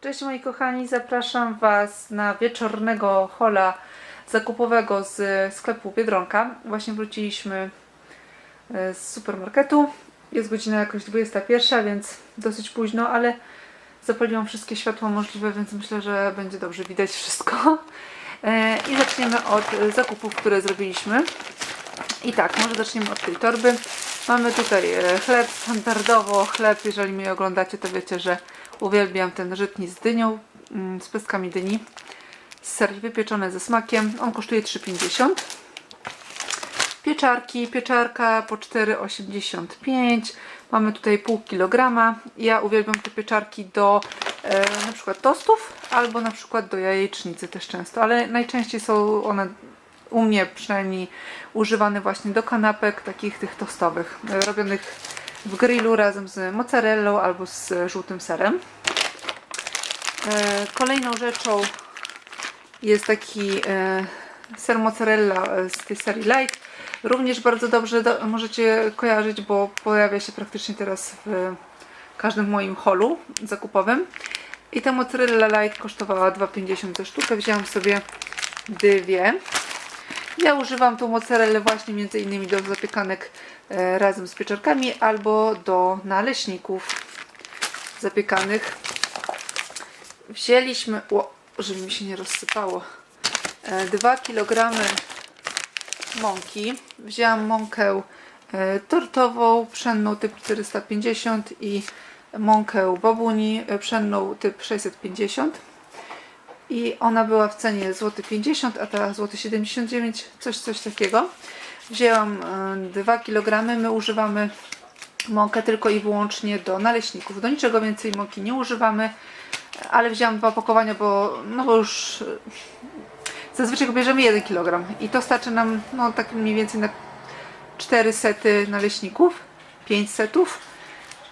Cześć moi kochani, zapraszam Was na wieczornego hola zakupowego z sklepu Biedronka. Właśnie wróciliśmy e, z supermarketu. Jest godzina jakoś 21, więc dosyć późno, ale zapaliłam wszystkie światła możliwe, więc myślę, że będzie dobrze widać wszystko. E, I zaczniemy od zakupów, które zrobiliśmy. I tak, może zaczniemy od tej torby. Mamy tutaj e, chleb, standardowo chleb, jeżeli mnie oglądacie, to wiecie, że uwielbiam ten żytni z dynią, mm, z pestkami dyni. Ser wypieczony ze smakiem, on kosztuje 3,50. Pieczarki, pieczarka po 4,85. Mamy tutaj pół kilograma. Ja uwielbiam te pieczarki do e, na przykład tostów albo na przykład do jajecznicy też często, ale najczęściej są one u mnie przynajmniej używane właśnie do kanapek takich tych tostowych, e, robionych w grillu razem z mozzarellą albo z żółtym serem. E, Kolejną rzeczą jest taki e, ser mozzarella e, z tej serii Light. Również bardzo dobrze do, możecie kojarzyć, bo pojawia się praktycznie teraz w każdym moim holu zakupowym. I ta mozzarella Light kosztowała 2,50 za sztukę. Wzięłam sobie dwie. Ja używam tą mozzarellę właśnie między innymi do zapiekanek e, razem z pieczarkami albo do naleśników zapiekanych. Wzięliśmy, o, żeby mi się nie rozsypało, 2 kg mąki. Wzięłam mąkę e, tortową, pszenną typ 450 i mąkę babuni e, pszenną typ 650 i ona była w cenie złoty 50, a ta złoty 79, coś coś takiego. Wzięłam e, 2 kg. My używamy mąkę tylko i wyłącznie do naleśników. Do niczego więcej mąki nie używamy, ale wzięłam dwa opakowania, bo no bo już e, zazwyczaj bierzemy 1 kg i to starczy nam no tak mniej więcej na 4 sety naleśników, 5 setów.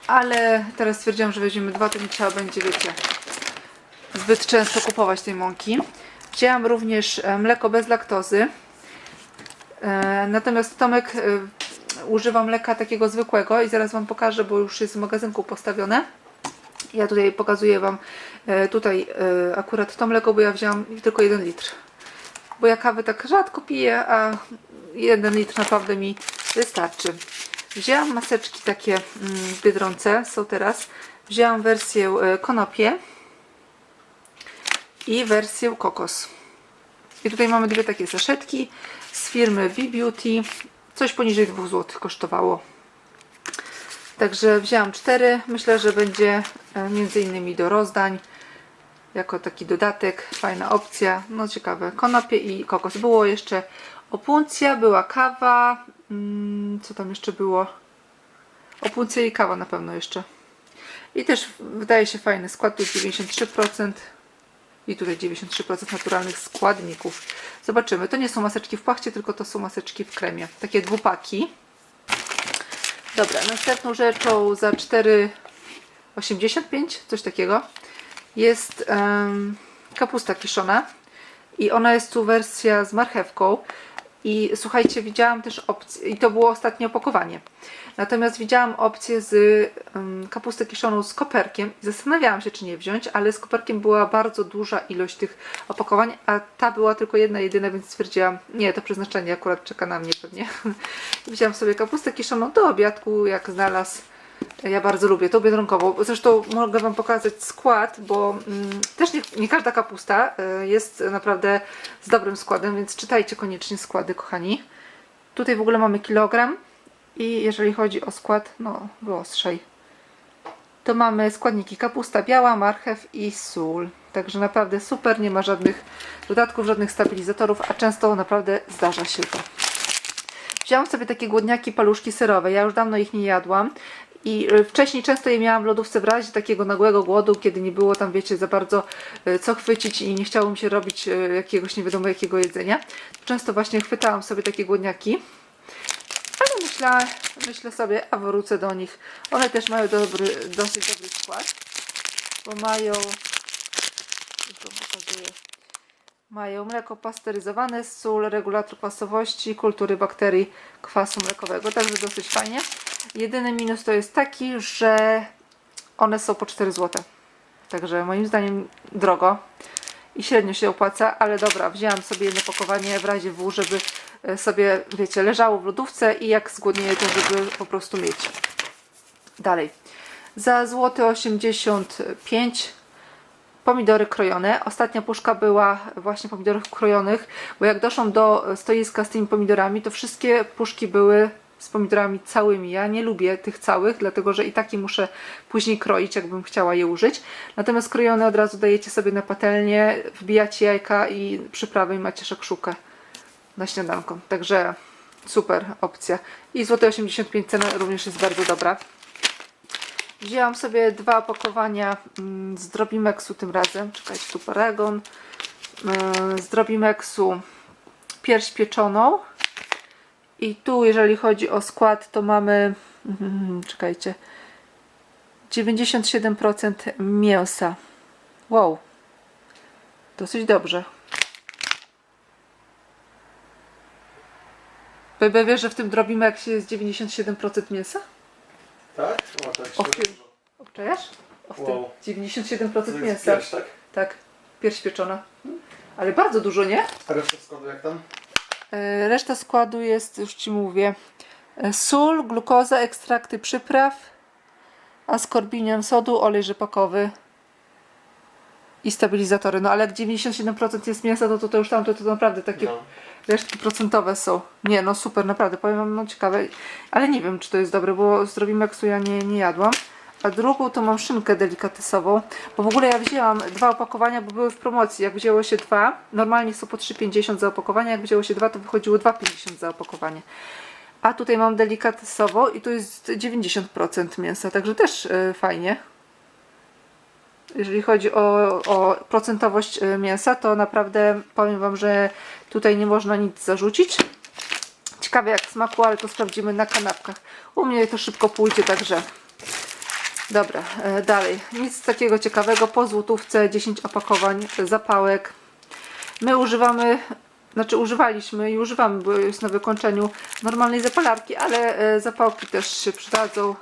Ale teraz stwierdziłam, że weźmiemy dwa, to nie trzeba będzie, wiecie, zbyt często kupować tej mąki. Wzięłam również e, mleko bez laktozy. E, Natomiast Tomek e, używa mleka takiego zwykłego i zaraz Wam pokażę, bo już jest w magazynku postawione. Ja tutaj pokazuję Wam tutaj akurat to mleko, bo ja wzięłam tylko 1 litr. Bo ja kawy tak rzadko piję, a 1 litr naprawdę mi wystarczy. Wzięłam maseczki takie mm, w Biedronce, są teraz. Wzięłam wersję e, konopie i wersję kokos. I tutaj mamy dwie takie saszetki z firmy V-Beauty. Coś poniżej 2 zł kosztowało. Także wzięłam cztery. Myślę, że będzie e, między innymi do rozdań. Jako taki dodatek. Fajna opcja. No ciekawe. Konopie i kokos. Było jeszcze opuncja, była kawa. Mm, co tam jeszcze było? Opuncja i kawa na pewno jeszcze. I też wydaje się fajny skład. Tu jest 93%. I tutaj 93% naturalnych składników. Zobaczymy. To nie są maseczki w płachcie, tylko to są maseczki w kremie. Takie dwupaki. Dobra, następną rzeczą za 4,85, coś takiego, jest em, kapusta kiszona. I ona jest tu wersja z marchewką. I słuchajcie, widziałam też opcję, i to było ostatnie opakowanie. Natomiast widziałam opcję z um, kapustę kiszoną z koperkiem. Zastanawiałam się, czy nie wziąć, ale z koperkiem była bardzo duża ilość tych opakowań, a ta była tylko jedna, jedyna, więc stwierdziłam, nie, to przeznaczenie akurat czeka na mnie pewnie. I wzięłam sobie kapustę kiszoną do obiadku, jak znalazł. Ja bardzo lubię tą biedronkową. Zresztą mogę Wam pokazać skład, bo mm, też nie, nie każda kapusta y, jest naprawdę z dobrym składem, więc czytajcie koniecznie składy, kochani. Tutaj w ogóle mamy kilogram i jeżeli chodzi o skład, no wyostrzej, to mamy składniki kapusta biała, marchew i sól. Także naprawdę super, nie ma żadnych dodatków, żadnych stabilizatorów, a często naprawdę zdarza się to. Wziąłam sobie takie głodniaki paluszki serowe. Ja już dawno ich nie jadłam. I y, wcześniej często je miałam w lodówce w razie takiego nagłego głodu, kiedy nie było tam, wiecie, za bardzo y, co chwycić i nie chciało mi się robić y, jakiegoś nie wiadomo jakiego jedzenia. Często właśnie chwytałam sobie takie głodniaki. Ale myślę, myślę sobie, a wrócę do nich. One też mają dobry, dosyć dobry skład, bo mają. Mają mleko pasteryzowane, sól, regulator kwasowości, kultury bakterii kwasu mlekowego, także dosyć fajnie. Jedyny minus to jest taki, że one są po 4 zł. Także moim zdaniem drogo i średnio się opłaca, ale dobra, wzięłam sobie jedno pakowanie w razie W, żeby e, sobie, wiecie, leżało w lodówce i jak zgłodnieje, to żeby po prostu mieć. Dalej. Za złoty 85 pomidory krojone. Ostatnia puszka była właśnie pomidorów krojonych, bo jak doszłam do stoiska z tymi pomidorami, to wszystkie puszki były z pomidorami całymi. Ja nie lubię tych całych, dlatego że i taki muszę później kroić, jakbym chciała je użyć. Natomiast krojone od razu dajecie sobie na patelnię, wbijacie jajka i przyprawy i macie szakszukę na śniadanko. Także super opcja. I złote 85 cena również jest bardzo dobra. Wzięłam sobie dwa opakowania mm, z Drobimexu tym razem. Czekajcie, tu Paragon. Yy, Z Drobimexu pierś pieczoną. I tu, jeżeli chodzi o skład, to mamy. mhm, Czekajcie. 97% mięsa. Wow. Dosyć dobrze. Bebe wie, że w tym Drobimexie jest 97% mięsa? Tak? O, tak. Och, ty. Obczajasz? O, w tym Wow. 97% To mięsa. pierś, tak? Tak, pierś pieczona. Ale bardzo dużo, nie? A resztę składu jak tam? E, Reszta składu jest, już Ci mówię, e, sól, glukoza, ekstrakty przypraw, askorbinian sodu, olej rzepakowy i stabilizatory. No ale jak 97% jest mięsa, no to to już tam to, to naprawdę takie No. resztki procentowe są. Nie, no super, naprawdę, powiem Wam, no ciekawe. Ale nie wiem, czy to jest dobre, bo z Drobimexu ja nie, nie jadłam. A drugą to mam szynkę delikatesową, bo w ogóle ja wzięłam dwa opakowania, bo były w promocji. Jak wzięło się dwa, normalnie są po 3,50 za opakowanie, jak wzięło się dwa, to wychodziło 2,50 za opakowanie. A tutaj mam delikatesową i tu jest 90% mięsa, także też y, fajnie. Jeżeli chodzi o, o procentowość y, mięsa, to naprawdę powiem Wam, że tutaj nie można nic zarzucić. Ciekawe jak smaku, ale to sprawdzimy na kanapkach. U mnie to szybko pójdzie, także dobra, e, dalej. Nic takiego ciekawego. Po złotówce 10 opakowań zapałek. My używamy, znaczy używaliśmy i używamy, bo jest na wykończeniu normalnej zapalarki, ale e, zapałki też się przydadzą.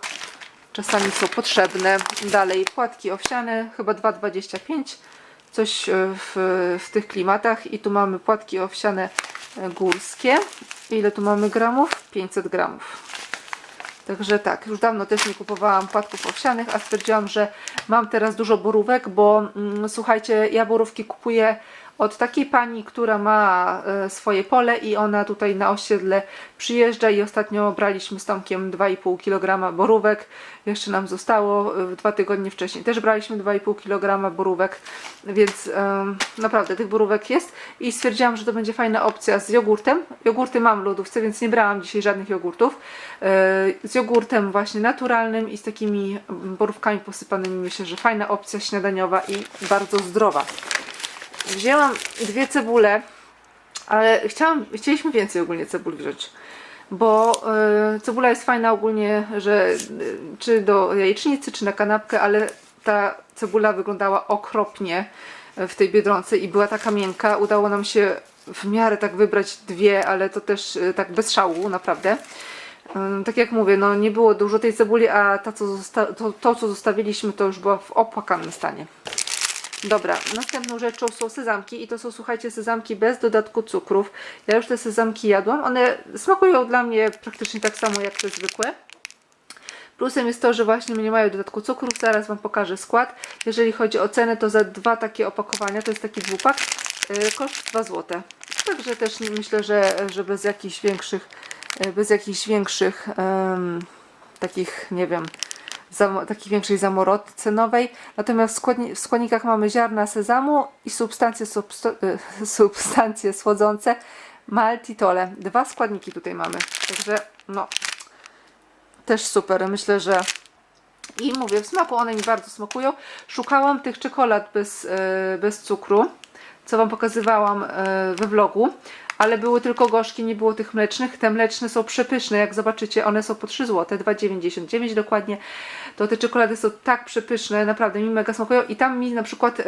Czasami są potrzebne. Dalej płatki owsiane, chyba 2,25. Coś e, w, w tych klimatach. I tu mamy płatki owsiane górskie. Ile tu mamy gramów? 500 gramów. Także tak, już dawno też nie kupowałam płatków owsianych, a stwierdziłam, że mam teraz dużo borówek, bo mm, słuchajcie, ja borówki kupuję od takiej pani, która ma e, swoje pole i ona tutaj na osiedle przyjeżdża i ostatnio braliśmy z Tomkiem 2,5 kg borówek. Jeszcze nam zostało e, dwa tygodnie wcześniej. Też braliśmy 2,5 kg borówek, więc naprawdę tych borówek jest i stwierdziłam, że to będzie fajna opcja z jogurtem. Jogurty mam w lodówce, więc nie brałam dzisiaj żadnych jogurtów. E, Z jogurtem właśnie naturalnym i z takimi borówkami posypanymi myślę, że fajna opcja śniadaniowa i bardzo zdrowa. Wzięłam dwie cebule, ale chciałam, chcieliśmy więcej ogólnie cebul wziąć. Bo e, cebula jest fajna ogólnie, że e, czy do jajecznicy, czy na kanapkę, ale ta cebula wyglądała okropnie w tej biedronce i była taka miękka. Udało nam się w miarę tak wybrać dwie, ale to też e, tak bez szału, naprawdę. Ym, Tak jak mówię, no nie było dużo tej cebuli, a ta, co to, to, co zostawiliśmy, to już było w opłakanym stanie. Dobra, następną rzeczą są sezamki i to są, słuchajcie, sezamki bez dodatku cukrów. Ja już te sezamki jadłam, one smakują dla mnie praktycznie tak samo jak te zwykłe. Plusem jest to, że właśnie nie mają dodatku cukrów, zaraz Wam pokażę skład. Jeżeli chodzi o cenę, to za dwa takie opakowania, to jest taki dwupak, yy, koszt 2 zł. Także też myślę, że, że bez jakichś większych, yy, bez jakichś większych em, takich, nie wiem, takiej większej zamory cenowej. Natomiast w, składni- w składnikach mamy ziarna sezamu i substancje, y, substancje słodzące maltitole. Dwa składniki tutaj mamy. Także no, też super. Myślę, że i mówię, w smaku one mi bardzo smakują. Szukałam tych czekolad bez, y, bez cukru. co Wam pokazywałam e, we vlogu, ale były tylko gorzkie, nie było tych mlecznych. Te mleczne są przepyszne, jak zobaczycie, one są po 3 zł, 2,99 dokładnie. To te czekolady są tak przepyszne, naprawdę mi mega smakują i tam mi na przykład,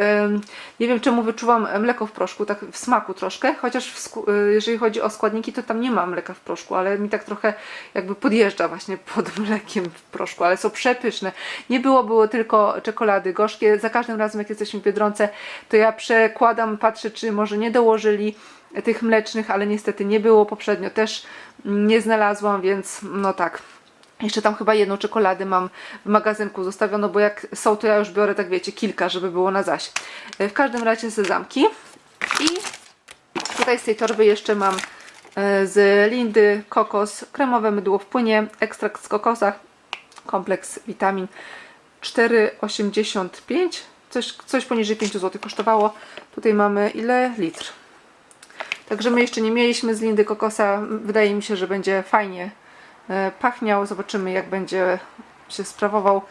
nie wiem czemu wyczuwam mleko w proszku, tak w smaku troszkę, chociaż w e, jeżeli chodzi o składniki, to tam nie ma mleka w proszku, ale mi tak trochę jakby podjeżdża właśnie pod mlekiem w proszku, ale są przepyszne. Nie było, było tylko czekolady gorzkie. Za każdym razem, jak jesteśmy w Biedronce, to ja przekładam, patrzę, czy może nie dołożyli tych mlecznych, ale niestety nie było. Poprzednio też nie znalazłam, więc no tak. Jeszcze tam chyba jedną czekoladę mam w magazynku zostawiono, bo jak są, to ja już biorę, tak wiecie, kilka, żeby było na zaś. W każdym razie sezamki. I tutaj z tej torby jeszcze mam e, z Lindy kokos, kremowe mydło w płynie, ekstrakt z kokosa, kompleks witamin 4,85 coś, coś poniżej 5 zł kosztowało. Tutaj mamy ile? Litr. Także my jeszcze nie mieliśmy z Lindy kokosa. Wydaje mi się, że będzie fajnie e, pachniał. Zobaczymy jak będzie się sprawował.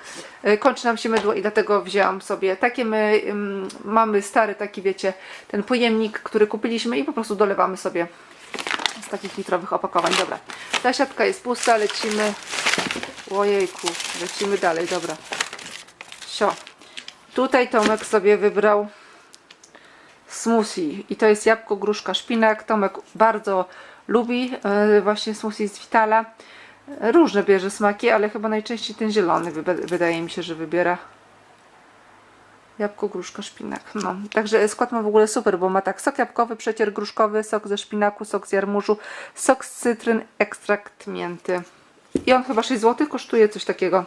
E, Kończy nam się mydło i dlatego wzięłam sobie takie. My mamy stary taki, wiecie, ten pojemnik, który kupiliśmy i po prostu dolewamy sobie z takich litrowych opakowań. Dobra, ta siatka jest pusta, lecimy. Ojejku, lecimy dalej, dobra. Sio. Tutaj Tomek sobie wybrał smoothie i to jest jabłko, gruszka, szpinak. Tomek bardzo lubi e, właśnie smoothie z Vitala. Różne bierze smaki, ale chyba najczęściej ten zielony wydaje mi się, że wybiera. Jabłko, gruszka, szpinak. No, także skład ma w ogóle super, bo ma tak sok jabłkowy, przecier gruszkowy, sok ze szpinaku, sok z jarmużu, sok z cytryn, ekstrakt mięty. I on chyba 6 zł kosztuje coś takiego.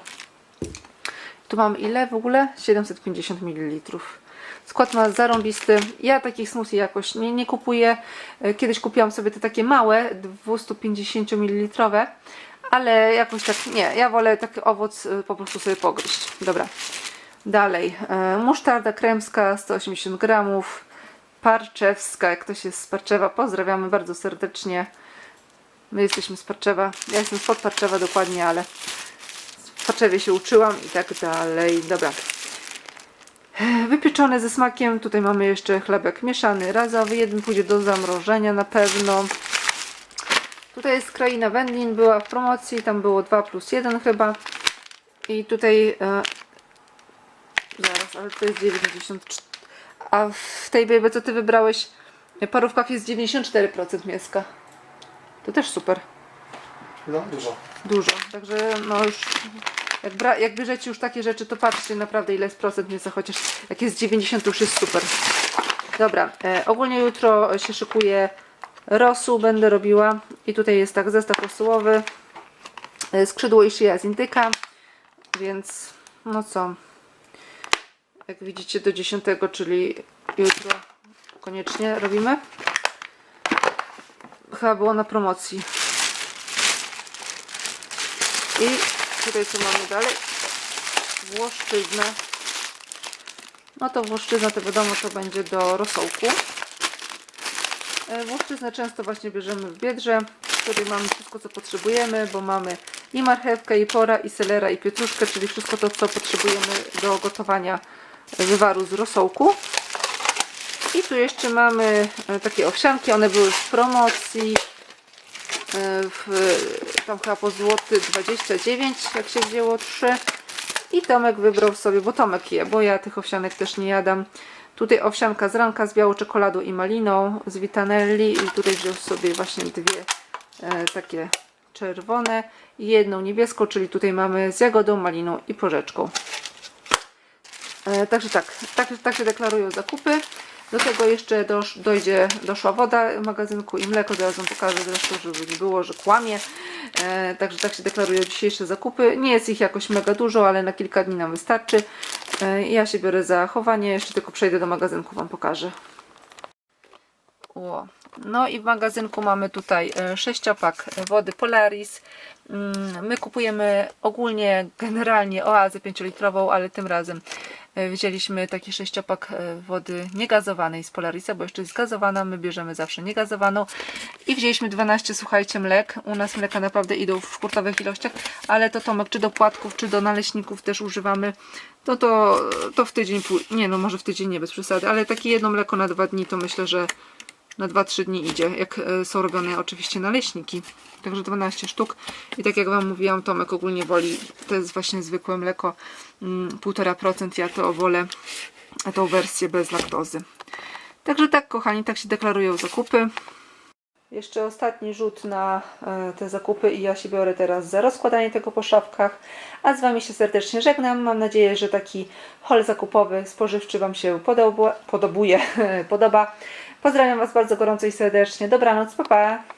Tu mam ile w ogóle? 750 ml. Skład ma zarąbisty. Ja takich smoothie jakoś nie, nie kupuję. E, Kiedyś kupiłam sobie te takie małe, 250 ml, ale jakoś tak nie. Ja wolę taki owoc e, po prostu sobie pogryźć. Dobra. Dalej. e, Musztarda kremska 180 gramów. Parczewska, jak ktoś jest z Parczewa, pozdrawiamy bardzo serdecznie. My jesteśmy z Parczewa. Ja jestem spod Parczewa dokładnie, ale w Parczewie się uczyłam i tak dalej. Dobra. Wypieczone ze smakiem. Tutaj mamy jeszcze chlebek mieszany, razowy. Jeden pójdzie do zamrożenia na pewno. Tutaj jest kraina wędlin, była w promocji. Tam było 2 plus 1 chyba. I tutaj e, zaraz, ale to jest 94. A w tej baby, co ty wybrałeś, parówkach jest 94% mięska. To też super. No, dużo. Dużo. Także no już jak, bra- jak bierzecie już takie rzeczy, to patrzcie naprawdę ile jest procent mięsa, chociaż jak jest 90 to już jest super. Dobra, e, ogólnie jutro się szykuje rosół, będę robiła i tutaj jest tak zestaw rosołowy, e, skrzydło i szyja z indyka, więc no co, jak widzicie do 10, czyli jutro koniecznie robimy. Chyba było na promocji. I tutaj co mamy dalej? Włoszczyzna. No to włoszczyzna to wiadomo to będzie do rosołku. E, Włoszczyznę często właśnie bierzemy w biedrze. Tutaj mamy wszystko co potrzebujemy, bo mamy i marchewkę, i pora, i selera, i pietruszkę, czyli wszystko to co potrzebujemy do gotowania wywaru z rosołku. I tu jeszcze mamy e, takie owsianki, one były w promocji e, w, tam chyba po złoty 29 jak się wzięło 3 i Tomek wybrał sobie, bo Tomek je, bo ja tych owsianek też nie jadam. Tutaj owsianka z ranka z białą czekoladą i maliną z Vitanelli. I tutaj wziął sobie właśnie dwie e, takie czerwone i jedną niebieską, czyli tutaj mamy z jagodą, maliną i porzeczką. E, Także tak, tak, tak się deklarują zakupy. Do tego jeszcze dosz, dojdzie, doszła woda magazynku i mleko, zaraz Wam pokażę zresztą, żeby nie było, że kłamie. E, także tak się deklarują dzisiejsze zakupy. Nie jest ich jakoś mega dużo, ale na kilka dni nam wystarczy. E, ja się biorę za chowanie, jeszcze tylko przejdę do magazynku, Wam pokażę. O, No i w magazynku mamy tutaj e, sześciopak wody Polaris. Mm, My kupujemy ogólnie, generalnie oazę 5-litrową, ale tym razem wzięliśmy taki sześciopak e, wody niegazowanej z Polarisa, bo jeszcze jest gazowana, my bierzemy zawsze niegazowaną. I wzięliśmy 12, słuchajcie, mlek. U nas mleka naprawdę idą w hurtowych ilościach, ale to Tomek, czy do płatków, czy do naleśników też używamy. No to, to w tydzień, nie no może w tydzień nie bez przesady, ale takie jedno mleko na dwa dni to myślę, że na 2-3 dni idzie, jak e, są robione oczywiście naleśniki. Także 12 sztuk. I tak jak Wam mówiłam, Tomek ogólnie woli, to jest właśnie zwykłe mleko, mm, 1,5%. Ja to wolę tą wersję bez laktozy. Także tak, kochani, tak się deklarują zakupy. Jeszcze ostatni rzut na e, te zakupy i ja się biorę teraz za rozkładanie tego po szafkach. A z Wami się serdecznie żegnam. Mam nadzieję, że taki hol zakupowy, spożywczy Wam się podoba, podobuje, podoba. Pozdrawiam Was bardzo gorąco i serdecznie. Dobranoc, pa pa!